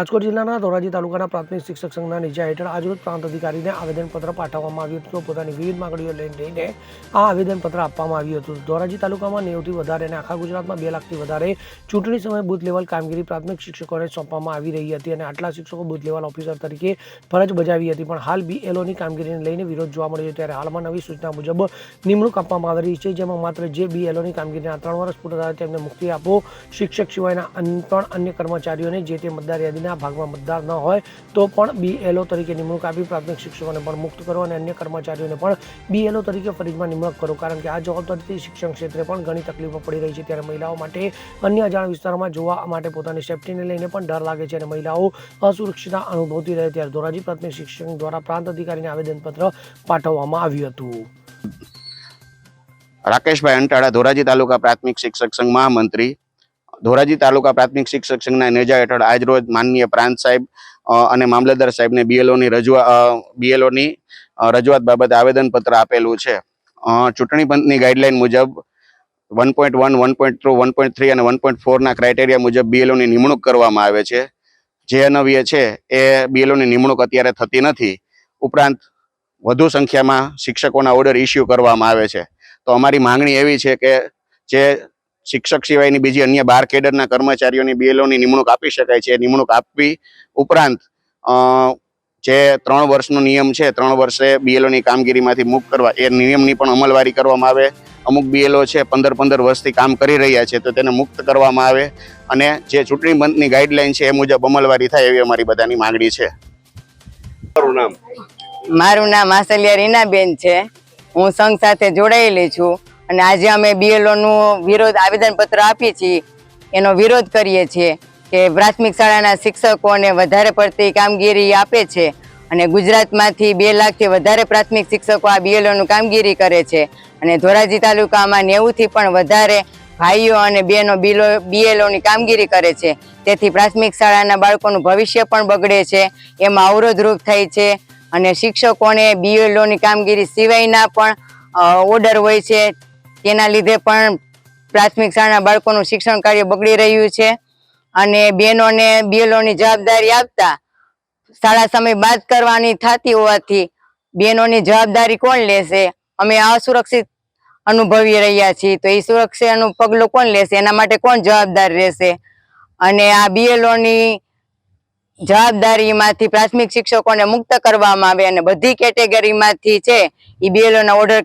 રાજકોટ જિલ્લાના ધોરાજી તાલુકાના પ્રાથમિક શિક્ષક સંઘના નીચા હેઠળ આજરોજ પ્રાંત અધિકારીને આવેદનપત્ર પાઠવવામાં આવ્યું હતું. પોતાની વિવિધ માંગણીઓ લઈને આ આવેદનપત્ર આપવામાં આવ્યું હતું. ધોરાજી તાલુકામાં નેવથી વધારે અને આખા ગુજરાતમાં બે લાખથી વધારે ચૂંટણી સમયે બુથ લેવલ કામગીરી પ્રાથમિક શિક્ષકોને સોંપવામાં આવી રહી હતી અને આટલા શિક્ષકો બુથ લેવલ ઓફિસર તરીકે ફરજ બજાવી હતી. પણ હાલ બીએલઓની કામગીરીને લઈને વિરોધ જોવા મળ્યો છે. ત્યારે હાલમાં નવી સૂચના મુજબ નિમણૂક આપવામાં આવી રહી છે, જેમાં માત્ર જે બીએલઓની કામગીરીના ત્રણ વર્ષ પૂરા થાય તેમને મુક્તિ આપો. શિક્ષક સિવાયના ત્રણ અન્ય કર્મચારીઓને જે તે મતદાર યાદીના ભાગમાં મતદાર ન હોય, તો પણ બીએલઓ તરીકે નિમણૂક આપી પ્રાથમિક શિક્ષકોને પણ મુક્ત કરો અને અન્ય કર્મચારીઓને પણ બીએલઓ તરીકે ફરજમાં નિમણૂક કરો. કારણ કે આ જવાબદારીથી શિક્ષણ ક્ષેત્રે પણ ઘણી તકલીફો પડી રહી છે. ત્યારે મહિલાઓ માટે અન્ય અજાણ વિસ્તારમાં જોવા માટે પોતાની સેફટીને લઈને પણ ડર લાગે છે અને મહિલાઓ અસુરક્ષિતતા અનુભવતી રહે ત્યારે ધોરાજી પ્રાથમિક શિક્ષણ દ્વારા પ્રાંત અધિકારીને આવેદનપત્ર પાઠવવામાં આવ્યું હતું. રાકેશભાઈ અંટાળા, ધોરાજી તાલુકા પ્રાથમિક શિક્ષક સંઘ મહામંત્રી ધોરાજી તાલુકા પ્રાથમિક શિક્ષક સંઘના નેજા હેઠળ આજરોજ માનનીય પ્રાંત સાહેબ અને મામલતદાર સાહેબને બીએલઓની રજૂઆત બીએલઓની રજૂઆત બાબતે આવેદનપત્ર આપેલું છે. ચૂંટણી પંચની ગાઈડલાઈન મુજબ one point one one point two, one point three અને વન પોઈન્ટ ફોરના ક્રાઇટેરિયા મુજબ બીએલઓની નિમણૂક કરવામાં આવે છે. જે અનવ્ય છે એ બીએલઓની નિમણૂક અત્યારે થતી નથી. ઉપરાંત વધુ સંખ્યામાં શિક્ષકોના ઓર્ડર ઇસ્યુ કરવામાં આવે છે. તો અમારી માંગણી એવી છે કે જે શિક્ષક સિવાયની બીજી અન્ય બાર કેડરના કર્મચારીઓની બીએલઓની નિમણૂક આપી શકાય છે. નિમણૂક આપવી ઉપરાંત જે ત્રણ વર્ષનો નિયમ છે ત્રણ વર્ષે બીએલઓની કામગીરીમાંથી મુક્ત કરવા એ નિયમની પણ અમલવારી કરવામાં આવે. અમુક બીએલઓ છે પંદર પંદર વર્ષથી કામ કરી રહ્યા છે તો તેને મુક્ત કરવામાં આવે. અને જે ચૂંટણી પંચની ગાઈડલાઈન છે એ મુજબ અમલવારી થાય એવી અમારી બધાની માંગણી છે. મારું નામ? મારું નામ આસલિયા રીનાબેન છે. હું સંઘ સાથે જોડાયેલી છું. અને આજે અમે બીએલઓનું વિરોધ આવેદનપત્ર આપીએ છીએ. એનો વિરોધ કરીએ છીએ કે પ્રાથમિક શાળાના શિક્ષકોને વધારે પડતી કામગીરી આપે છે અને ગુજરાતમાંથી બે લાખથી વધારે પ્રાથમિક શિક્ષકો આ બીએલઓનું કામગીરી કરે છે. અને ધોરાજી તાલુકામાં નેવુંથી પણ વધારે ભાઈઓ અને બહેનો બીલો બીએલઓની કામગીરી કરે છે. તેથી પ્રાથમિક શાળાના બાળકોનું ભવિષ્ય પણ બગડે છે. એમાં અવરોધરૂપ થાય છે અને શિક્ષકોને બીએલઓની કામગીરી સિવાયના પણ ઓર્ડર હોય છે. તેના લીધે પણ પ્રાથમિક શાળાના બાળકોનું શિક્ષણ કાર્ય બગડી રહ્યું છે. અને બહેનોને બીએલઓની જવાબદારી આપતા શાળા સમય બાદ કરવાની થતી હોવાથી બહેનોની જવાબદારી કોણ લેશે? અમે અસુરક્ષિત અનુભવી રહ્યા છીએ. તો એ સુરક્ષાનું પગલું કોણ લેશે? એના માટે કોણ જવાબદાર રહેશે? અને આ બીએલઓની જવાબદારીમાંથી પ્રાથમિક શિક્ષકોને મુક્ત કરવામાં આવે અને બધી કેટેગરીમાંથી છે એ બીએલઓના ઓર્ડર